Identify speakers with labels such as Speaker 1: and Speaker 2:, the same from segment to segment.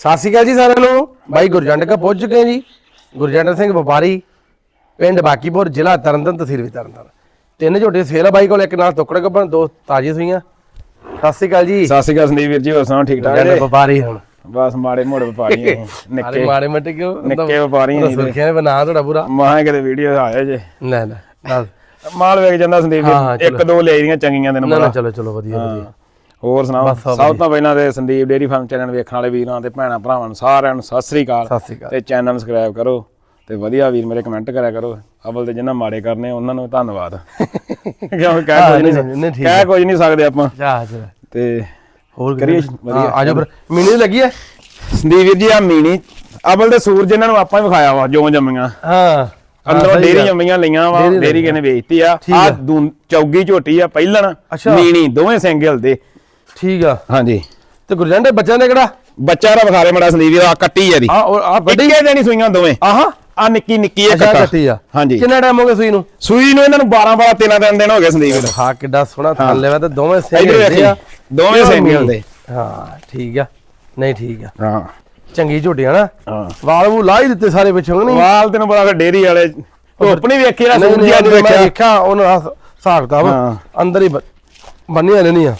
Speaker 1: ਸਤਿ ਸ਼੍ਰੀ ਅਕਾਲ ਜੀ ਸਾਰਿਆਂ ਨੂੰ। ਬਾਈ ਗੁਰਜੰਡ ਕਾ ਪਹੁੰਚ ਚੁੱਕੇ ਜੀ। ਗੁਰਜੰਡ ਸਿੰਘ ਵਪਾਰੀ ਪਿੰਡ ਬਾਕੀਪੁਰ ਜ਼ਿਲ੍ਹਾ ਤਰਨਤਾਰਨ ਤਹਿਸੀਲ ਵੀ ਤਰਨਤਾਰਨ। ਤਿੰਨ ਝੋਟੇ ਸੇਲ ਆ ਬਾਈ ਕੋਲ ਇੱਕ ਨਾਲ ਟੁਕੜੇ ਕੱਪਣ ਦੋ ਤਾਜ਼ੀਆਂ ਸੂਈਆਂ। ਸਤਿ ਸ਼੍ਰੀ ਅਕਾਲ ਜੀ।
Speaker 2: ਸਤਿ ਸ਼੍ਰੀ ਅਕਾਲ ਸੰਦੀਪ ਵੀਰ ਜੀ ਹੋਰ ਸੁਣਾਓ ਠੀਕ ਠਾਕ ਜੀ?
Speaker 1: ਵਪਾਰੀ ਹੁਣ।
Speaker 2: ਬਸ ਮਾੜੇ ਮੋੜੇ ਵਪਾਰੀ ਆ। ਨਿੱਕੇ
Speaker 1: ਮਾੜੇ ਮੱਟੇ ਕਿਉਂ?
Speaker 2: ਨਿੱਕੇ ਵਪਾਰੀ ਜੀ।
Speaker 1: ਸੁਰਖੀਆਂ ਨੇ ਬਣਾ ਤੁਹਾਡਾ ਪੂਰਾ
Speaker 2: ਮਾਹਾਂ ਕਿਤੇ ਵੀਡੀਓ ਆਇਆ ਜੇ।
Speaker 1: ਨਾ ਨਾ
Speaker 2: ਮਾਲ ਵੇਖ ਜਾਂਦਾ ਸੰਦੀਪ ਇੱਕ ਦੋ ਲੈ ਦੀਆਂ ਚੰਗੀਆਂ ਤੈਨੂੰ
Speaker 1: ਨਾ ਚਲੋ ਚਲੋ ਵਧੀਆ ਵਧੀਆ।
Speaker 2: ਹੋਰ ਸੁਣਾਓ?
Speaker 1: ਸਭ
Speaker 2: ਤੋਂ ਪਹਿਲਾਂ ਤੇ ਸੰਦੀਪ ਡੇਰੀ ਫਾਰਮ ਚੈਨਲ ਵੇਖਣ ਵਾਲੇ ਵੀਰਾਂ ਤੇ ਭੈਣਾਂ ਭਰਾਵਾਂ ਨੂੰ ਸਾਰਿਆਂ ਨੂੰ ਸਤਿ ਸ੍ਰੀ ਅਕਾਲ।
Speaker 1: ਸ਼੍ਰੀ
Speaker 2: ਤੇ ਚੈਨਲ ਨੂੰ ਸਬਸਕ੍ਰਾਈਬ ਕਰੋ ਤੇ ਵਧੀਆ ਵੀਰ ਮੇਰੇ ਕਮੈਂਟ ਕਰਿਆ ਕਰੋ। ਅਵਲ ਤੇ ਜਿਨ੍ਹਾਂ ਮਾੜੇ ਕਰਨੇ ਉਹਨਾਂ ਨੂੰ ਧੰਨਵਾਦ। ਕਿਉਂਕਿ
Speaker 1: ਹਾਂ,
Speaker 2: ਕਹਿ ਕੁਝ
Speaker 1: ਨਹੀਂ,
Speaker 2: ਕਹਿ ਕੁਝ ਨਹੀਂ ਸਕਦੇ ਆਪਾਂ।
Speaker 1: ਜਾ ਜਾ।
Speaker 2: ਤੇ
Speaker 1: ਹੋਰ
Speaker 2: ਕਰੀਏ
Speaker 1: ਵਧੀਆ। ਆ ਜਾਓ ਫਿਰ ਮੀਨੀ ਲੱਗੀ ਹੈ
Speaker 2: ਸੰਦੀਪ ਵੀਰ ਜੀ ਆ ਮੀਣੀ ਅਵਲ ਤੇ ਸੂਰਜ ਇਹਨਾਂ ਨੂੰ ਆਪਾਂ ਹੀ ਵਿਖਾਇਆ ਵਾ ਜੋ ਜੰਮੀਆਂ।
Speaker 1: ਹਾਂ
Speaker 2: ਅੰਦਰੋਂ ਡੇਰੀ। ਜੰਮੀਆਂ ਲਈਆਂ ਵਾ ਡੇਰੀ ਕਿਨੇ ਵੇਚਤੀ ਆ। ਆ। ਚੌਗੀ ਝੋਟੀ ਆ ਪਹਿਲਣ। ਮੀਣੀ ਦੋਵੇਂ ਸਿੰਗਲ ਦੇ।
Speaker 1: ਠੀਕ ਆ।
Speaker 2: ਹਾਂਜੀ।
Speaker 1: ਤੇ ਗੁਰਜੰਡ ਦੇ ਬੱਚਿਆਂ ਦੇ ਕਿਹੜਾ?
Speaker 2: ਬੱਚਾ ਦਾ ਵਿਖਾਰੇ ਮੜਾ ਸੰਦੀਪ ਆ ਕੱਟੀ ਆ ਦੀ
Speaker 1: ਆ ਉਹ ਆ ਵੱਡੀ
Speaker 2: ਇੱਕੇ ਦੇਣੀ ਸੂਈਆਂ ਦੋਵੇਂ।
Speaker 1: ਆਹਾ?
Speaker 2: ਆ ਨਿੱਕੀ ਨਿੱਕੀ
Speaker 1: ਅੱਛਾ
Speaker 2: ਕੱਟਾ
Speaker 1: ਆ।
Speaker 2: ਹਾਂਜੀ।
Speaker 1: ਕਿੰਨਾ ਟਾਈਮ ਹੋ ਗਿਆ ਸੂਈ ਨੂੰ?
Speaker 2: ਸੂਈ ਨੂੰ ਇਹਨਾਂ ਨੂੰ 12 12 13 ਦਿਨ ਦਿਨ ਹੋ ਗਏ ਸੰਦੀਪ ਵੀਰ
Speaker 1: ਹਾਂ ਕਿੱਡਾ ਸੋਹਣਾ ਥੱਲੇ ਵਾ ਤੇ ਦੋਵੇਂ ਦੇ
Speaker 2: ਵੇਖੀ
Speaker 1: ਆ।
Speaker 2: ਦੋਵੇਂ
Speaker 1: Pure
Speaker 2: ਸਿੰਗਲ
Speaker 1: ਮੀਟ।
Speaker 2: ਦੇ
Speaker 1: ਹਾਂ ਠੀਕ ਆ। ਨਹੀਂ ਠੀਕ ਆ।
Speaker 2: ਹਾਂ।
Speaker 1: ਚੰਗੀ ਝੋਟੀ ਆ ਨਾ।
Speaker 2: ਹਾਂ।
Speaker 1: ਵਾਲ ਵੂ ਲਾ ਹੀ ਦਿੱਤੇ ਸਾਰੇ ਪਿੱਛੋਂ ਨਹੀਂ?
Speaker 2: ਵਾਲ ਤੈਨੂੰ ਪਤਾ ਫਿਰ ਡੇਰੀ ਵਾਲੇ ਧੁੱਪ ਨਹੀਂ ਵੇਖੀ ਨਾ ਸੂਰਜ ਅੱਜ ਵੇਖਿਆ।
Speaker 1: ਦੇਖਿਆ ਉਹਨਾਂ ਦਾ ਹਿਸਾਬ ਕਿਤਾਬ। ਅੰਦਰ ਹੀ ਬੰਨੀਆਂ ਰਹਿੰਦੀਆਂ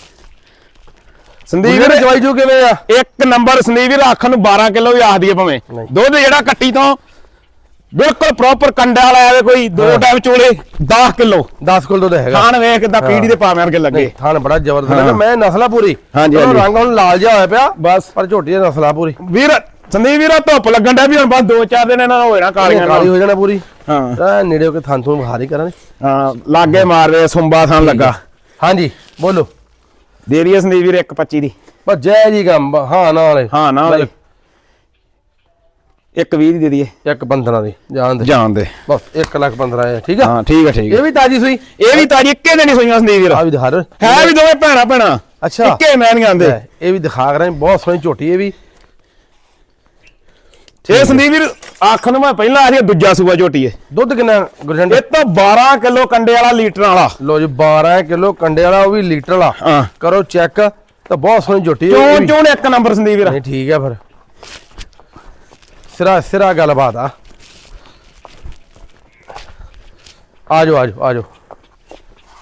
Speaker 2: ਸੰਦੀਪ
Speaker 1: ਵੀਰੇ ਜਵਾਈ ਜੂ ਕਿਵੇਂ ਆ?
Speaker 2: ਇੱਕ ਨੰਬਰ ਸੰਦੀਪ ਵੀਰ ਆਖਣ ਨੂੰ 12 ਕਿਲੋ ਵੀ ਆਖਦੀ ਆ ਭਾਵੇਂ। ਦੁੱਧ ਜਿਹੜਾ ਕੱਟੀ ਤੋਂ ਬਿਲਕੁਲ ਪ੍ਰੋਪਰ ਕੰਡਾ ਵਾਲਾ ਆਵੇ ਕੋਈ ਦੋ ਟਾਈਮ ਚੋਲੇ 10 ਕਿਲੋ।
Speaker 1: 10 ਕਿਲੋ ਦਾ ਹੈਗਾ।
Speaker 2: ਖਾਣ ਵੇਖ ਕਿਦਾਂ ਪੀੜੀ ਦੇ ਪਾਵੇਂ ਵਰਗੇ ਲੱਗੇ।
Speaker 1: ਥਾਣ ਬੜਾ ਜ਼ਬਰਦਸਤ ਹੈ
Speaker 2: ਹਾਂ।
Speaker 1: ਮੈਂ ਨਸਲਾ ਪੂਰੀ
Speaker 2: ਹਾਂਜੀ।
Speaker 1: ਰੰਗ ਹੁਣ ਲਾਲ ਜਿਹਾ ਹੋਇਆ ਪਿਆ
Speaker 2: ਬਸ।
Speaker 1: ਪਰ ਝੋਟੀ ਦੀ ਨਸਲਾ ਪੂਰੀ
Speaker 2: ਵੀਰ ਸੰਦੀਪ ਵੀਰ ਧੁੱਪ ਲੱਗਣ ਦਾ ਵੀ ਹੁਣ ਬਸ 2-4 ਦਿਨ ਇਹਨਾਂ ਹੋਏ ਨਾ ਕਾਲੀਆਂ
Speaker 1: ਕਾਲੀ ਹੋ ਜਾਣਾ ਪੂਰੀ।
Speaker 2: ਹਾਂ।
Speaker 1: ਨੇੜੇ ਹੋ ਕੇ ਥਾਂ ਤੋਂ ਬਹਾਰੀ ਕਰਾਂਗੇ।
Speaker 2: ਹਾਂ ਲਾਗੇ ਮਾਰਵੇ ਸੁੰਬਾ ਥਾਂ ਲੱਗਾ।
Speaker 1: ਹਾਂਜੀ। ਬੋਲੋ।
Speaker 2: ਦੇ ਹੈ ਸੰਦੀਪ ਵੀਰ 125 ਦੀ।
Speaker 1: ਬਸ ਜੈ ਜੀ ਕੰਮ ਹਾਂ ਨਾ ਵਾਲੇ
Speaker 2: ਹਾਂ ਨਾ ਵਾਲੀ ਇੱਕ 20 ਦੀ ਦੇ ਦਈਏ।
Speaker 1: ਇੱਕ 15 ਦੀ ਜਾਣ ਦੇ।
Speaker 2: ਜਾਣ ਦੇ।
Speaker 1: ਬਸ 1 ਲੱਖ 15 ਹੈ ਠੀਕ ਆ?
Speaker 2: ਹਾਂ ਠੀਕ ਹੈ ਠੀਕ
Speaker 1: ਇਹ
Speaker 2: ਹੈ
Speaker 1: ਵੀ ਤਾਜੀ ਸੂਈ?
Speaker 2: ਇਹ ਵੀ ਤਾਜੀ ਇੱਕੇ ਦਿਨ ਹੀ ਸੋਈਆਂ ਸੰਦੀਪ ਵੀਰ।
Speaker 1: ਆ ਵੀ ਦਿਖਾ
Speaker 2: ਹੈ ਵੀ ਦੋਵੇਂ ਭੈਣਾ ਭੈਣਾ।
Speaker 1: ਅੱਛਾ।
Speaker 2: ਇੱਕੇ ਮਹਿੰਗੀਆਂ ਦੇ
Speaker 1: ਇਹ ਵੀ ਦਿਖਾ ਰਹੇ ਬਹੁਤ ਸੋਹਣੀ ਝੋਟੀ ਇਹ ਵੀ।
Speaker 2: ਇਹ ਸੰਦੀਪ ਵੀਰ ਆਖਣ ਨੂੰ ਮੈਂ ਪਹਿਲਾਂ ਆ ਰਹੀ ਦੂਜਾ ਸੂਆ ਝੋਟੀ
Speaker 1: ਦੁੱਧ ਕਿੰਨਾ ਗੁਰਜੰਡ
Speaker 2: ਇਹ ਤਾਂ 12 ਕਿਲੋ ਕੰਡੇ ਵਾਲਾ ਲੀਟਰ ਵਾਲਾ।
Speaker 1: ਲੋ ਜੀ 12 ਕਿਲੋ ਕੰਡੇ ਵਾਲਾ ਉਹ ਵੀ ਲੀਟਰ ਵਾਲਾ। ਕਰੋ ਚੈੱਕ ਤਾਂ ਬਹੁਤ ਸੋਹਣੀ ਝੋਟੀ ਹੈ ਵੀ।
Speaker 2: ਚੋਣ ਇੱਕ ਨੰਬਰ ਸੰਦੀਪ ਵੀਰ।
Speaker 1: ਨਹੀਂ ਠੀਕ ਹੈ ਫਿਰ। ਸਿਰਾ ਸਿਰਾ ਗੱਲਬਾਤ ਆ। ਆ ਜਾਓ ਆ ਜਾਓ ਆ ਜਾਓ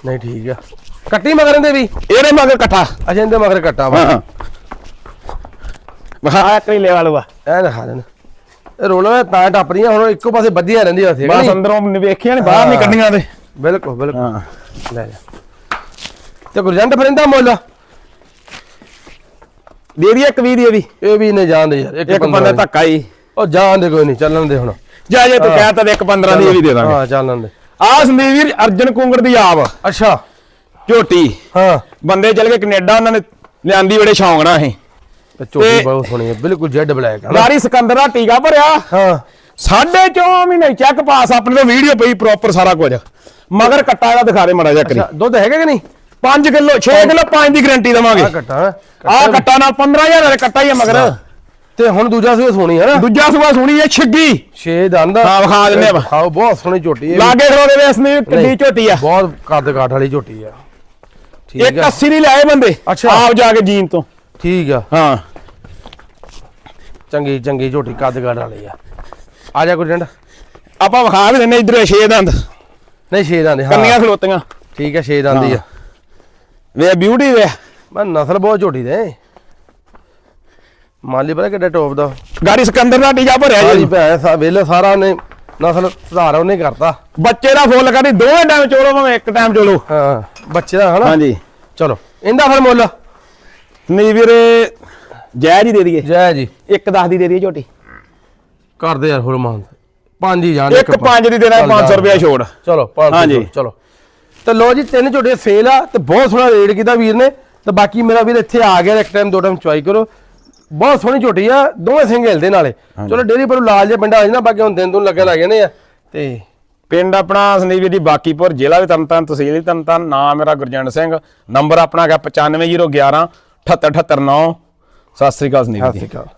Speaker 1: ਨਹੀਂ ਠੀਕ ਆ। ਕੱਟੀ ਮਗਰ ਦੇ ਵੀ?
Speaker 2: ਇਹਦੇ ਮਗਰ ਇਕੱਠਾ
Speaker 1: ਅੱਛਾ ਇਹਦੇ ਮਗਰ ਕੱਟਾ ਵਾ।
Speaker 2: ਹਾਂ। ਇੱਕ ਹੀ ਲੈ ਵਾਲਵਾ
Speaker 1: ਐ ਦਿਖਾ ਦੇਣ। ਇਹ ਰੋਲਾ ਤਾਂ ਟੱਪਦੀਆਂ ਹੁਣ ਇੱਕੋ ਪਾਸੇ ਬੱਧੀਆਂ ਰਹਿੰਦੀਆਂ ਕਿ
Speaker 2: ਬਸ? ਅੰਦਰੋਂ ਵੇਖੀਆਂ ਨਹੀਂ ਬਾਹਰ ਨਹੀਂ। ਕੱਢੀਆਂ ਤੇ।
Speaker 1: ਬਿਲਕੁਲ ਬਿਲਕੁਲ।
Speaker 2: ਹਾਂ।
Speaker 1: ਲੈ ਜਾ। ਤੇ ਗੁਰਜੰਟ ਫਿਰ ਇਹਦਾ ਮੁੱਲ?
Speaker 2: ਦੇ ਦੀ ਇੱਕ 20 ਦੀ ਇਹ ਵੀ
Speaker 1: ਇਹ ਵੀ ਨੇ ਜਾਣਦੇ ਯਾਰ ਇੱਕ
Speaker 2: ਬੰਦੇ ਧੱਕਾ ਹੀ
Speaker 1: ਉਹ ਜਾਣਦੇ ਕੋਈ ਨਹੀਂ ਚੱਲਣ ਦੇ ਹੁਣ।
Speaker 2: ਜਾ ਜੇ ਤੂੰ। ਕਹਿ ਤਾ ਤੇ ਇੱਕ 15 ਦੀ ਇਹ ਵੀ ਦੇ ਦਾਂਗੇ।
Speaker 1: ਹਾਂ ਚੱਲਣ ਦੇ।
Speaker 2: ਆਹ ਸੰਦੀਪ ਵੀਰ ਅਰਜਨ ਕੁੰਗੜ ਦੀ ਆਪ।
Speaker 1: ਅੱਛਾ।
Speaker 2: ਝੋਟੀ।
Speaker 1: ਹਾਂ।
Speaker 2: ਬੰਦੇ ਚਲ ਗਏ ਕੈਨੇਡਾ ਉਹਨਾਂ ਨੇ ਲਿਆਂਦੀ ਬੜੇ ਸ਼ੌਂਕ ਨਾਲ ਇਹ।
Speaker 1: ਤੇ ਝੋਟੀ ਬਹੁਤ ਸੋਹਣੀ ਹੈ ਬਿਲਕੁਲ ਜੈਡ ਬਲੈਕ ਹੈ
Speaker 2: ਗਾਰੀ ਸਿਕੰਦਰ ਦਾ ਟੀਕਾ ਭਰਿਆ।
Speaker 1: ਹਾਂ।
Speaker 2: ਸਾਢੇ ਚੌਂ ਮਹੀਨੇ ਚੈੱਕ ਪਾਸ ਆਪਣੇ ਤੋਂ ਵੀਡੀਓ ਪਈ ਪ੍ਰੋਪਰ ਸਾਰਾ ਕੁਝ। ਮਗਰ ਕੱਟਾ ਇਹਦਾ ਦਿਖਾ ਦੇ ਮੜਾ ਜਾ ਕਰੀ
Speaker 1: ਦੁੱਧ ਹੈਗਾ ਕਿ ਨਹੀਂ?
Speaker 2: 5 ਕਿਲੋ 6 ਕਿਲੋ 5 ਦੀ ਗਾਰੰਟੀ ਦਵਾਂਗੇ।
Speaker 1: ਆ ਕੱਟਾ ਹੈਂ?
Speaker 2: ਆਹ ਕੱਟਾ ਨਾਲ 15000 ਦਾ ਕੱਟਾ ਹੀ ਆ ਮਗਰ।
Speaker 1: ਤੇ ਹੁਣ ਦੂਜਾ ਸੂਆ ਸੋਹਣੀ ਹੈ ਨਾ।
Speaker 2: ਦੂਜਾ ਸੂਆ ਸੁਣੀ ਇਹ ਛਿੱਗੀ।
Speaker 1: ਛੇ ਦੰਦ
Speaker 2: ਹਾਂ, ਵਿਖਾ ਦਿੰਦੇ ਆ।
Speaker 1: ਖਾਓ ਬਹੁਤ ਸੋਹਣੀ ਝੋਟੀ ਹੈ।
Speaker 2: ਲਾਗੇ ਖਲੋ ਦੇ ਵੇਸ ਨੇ ਕਿੱਡੀ ਝੋਟੀ ਆ।
Speaker 1: ਬਹੁਤ ਕੱਦ ਕਾਠ ਵਾਲੀ ਝੋਟੀ ਆ। ਠੀਕ
Speaker 2: ਇੱਕ
Speaker 1: ਆ
Speaker 2: 80 ਦੀ ਲਿਆਏ ਬੰਦੇ। ਆਪ ਜਾ ਕੇ ਜੀਨ ਤੋਂ।
Speaker 1: ਠੀਕ ਆ।
Speaker 2: ਹਾਂ।
Speaker 1: ਚੰਗੀ ਚੰਗੀ ਝੋਟੀ ਕੱਦ ਕਾਠ ਵਾਲੀ ਆ। ਆ ਜਾ ਗੁਰਜੰਡ
Speaker 2: ਆਪਾਂ ਵਿਖਾ ਵੀ ਦਿੰਨੇ ਇਧਰ ਛੇ ਦੰਦ।
Speaker 1: ਨਹੀਂ ਛੇ ਦੰਦ ਹਾਂ।
Speaker 2: ਕੰਨੀਆਂ ਖਲੋਤੀਆਂ।
Speaker 1: ਠੀਕ ਆ ਛੇ ਦੰਦ ਹੀ ਆ।
Speaker 2: ਵੇ ਬਿਊਟੀ ਵੇ।
Speaker 1: ਮੈਂ ਨਸਲ ਬਹੁਤ ਝੋਟੀ ਦੇ। ਮਾਲੀ ਪਤਾ ਕਿੱਡਾ ਟੋਪ ਦਾ।
Speaker 2: ਗਾੜੀ ਸਿਕੰਦਰ ਦਾ ਟੀਕਾ ਭਰਿਆ ਜੀ।
Speaker 1: ਭੈਣ ਸਾ ਵੇਲੇ ਸਾਰਾ ਨੇ ਨਸਲ ਸੁਧਾਰ ਉਹਨੇ ਕਰਤਾ।
Speaker 2: ਬੱਚੇ ਦਾ ਫੁੱਲ ਕਰੀ ਦੋਵੇਂ ਟਾਈਮ ਚੋਲੋ ਭਾਵੇਂ ਇੱਕ ਟਾਈਮ ਚੋਲੋ।
Speaker 1: ਹਾਂ ਬੱਚੇ ਦਾ ਹਨਾ।
Speaker 2: ਹਾਂਜੀ।
Speaker 1: ਚਲੋ ਇਹਦਾ ਫਿਰ ਮੁੱਲ।
Speaker 2: ਨਹੀਂ ਵੀਰੇ ਜੈ ਜੀ ਦੇ ਦਈਏ।
Speaker 1: ਜੈ ਜੀ।
Speaker 2: ਇੱਕ 10 ਦੀ ਦੇ ਦਈਏ ਝੋਟੀ।
Speaker 1: ਕਰਦੇ ਯਾਰ ਹੋਰ ਮਾਨ ਪੰਜ ਹੀ ਜਾਣ
Speaker 2: ਇੱਕ 5 ਦੀ ਦੇਣਾ 500 ਰੁਪਏ ਛੋੜ।
Speaker 1: ਚਲੋ 500
Speaker 2: ਹਾਂਜੀ।
Speaker 1: ਚਲੋ। ਤੇ ਲੋ ਜੀ ਤਿੰਨ ਝੋਟੇ ਸੇਲ ਆ ਤੇ ਬਹੁਤ ਸੋਹਣਾ ਰੇਟ ਕੀਤਾ ਵੀਰ ਨੇ। ਤੇ ਬਾਕੀ ਮੇਰਾ ਵੀਰ ਇੱਥੇ ਆ ਗਿਆ ਇੱਕ ਟਾਈਮ ਦੋ ਟਾਈਮ ਚੁਆਈ ਕਰੋ। ਬਹੁਤ ਸੋਹਣੀ ਝੋਟੀ ਆ ਦੋਵੇਂ ਸਿੰਘ ਹਿਲਦੇ ਨਾਲੇ। ਚਲੋ ਡੇਰੀ ਪਰ ਲਾਲ ਜਿਹਾ ਪਿੰਡਾ ਆ ਜਾਣਾ ਬਾਕੀ ਹੁਣ ਦਿਨ ਦੁਨ ਲੱਗਣ ਲੱਗ ਜਾਣੇ ਆ। ਤੇ
Speaker 2: ਪਿੰਡ ਆਪਣਾ ਸੰਦੀਪ ਜੀ ਦੀ ਬਾਕੀਪੁਰ ਜ਼ਿਲ੍ਹਾ ਵੀ ਤਰਨਤਾਰਨ ਤਹਿਸੀਲ ਵੀ ਤਰਨਤਾਰਨ ਨਾਮ ਮੇਰਾ ਗੁਰਜੰਟ ਸਿੰਘ। ਨੰਬਰ ਆਪਣਾ ਹੈਗਾ 95011 78079 ਸਤਿ ਸ੍ਰੀ ਅਕਾਲ ਸੰਦੀਪ
Speaker 1: ਸਤਿ ਸ਼੍ਰੀ ਅਕਾਲ।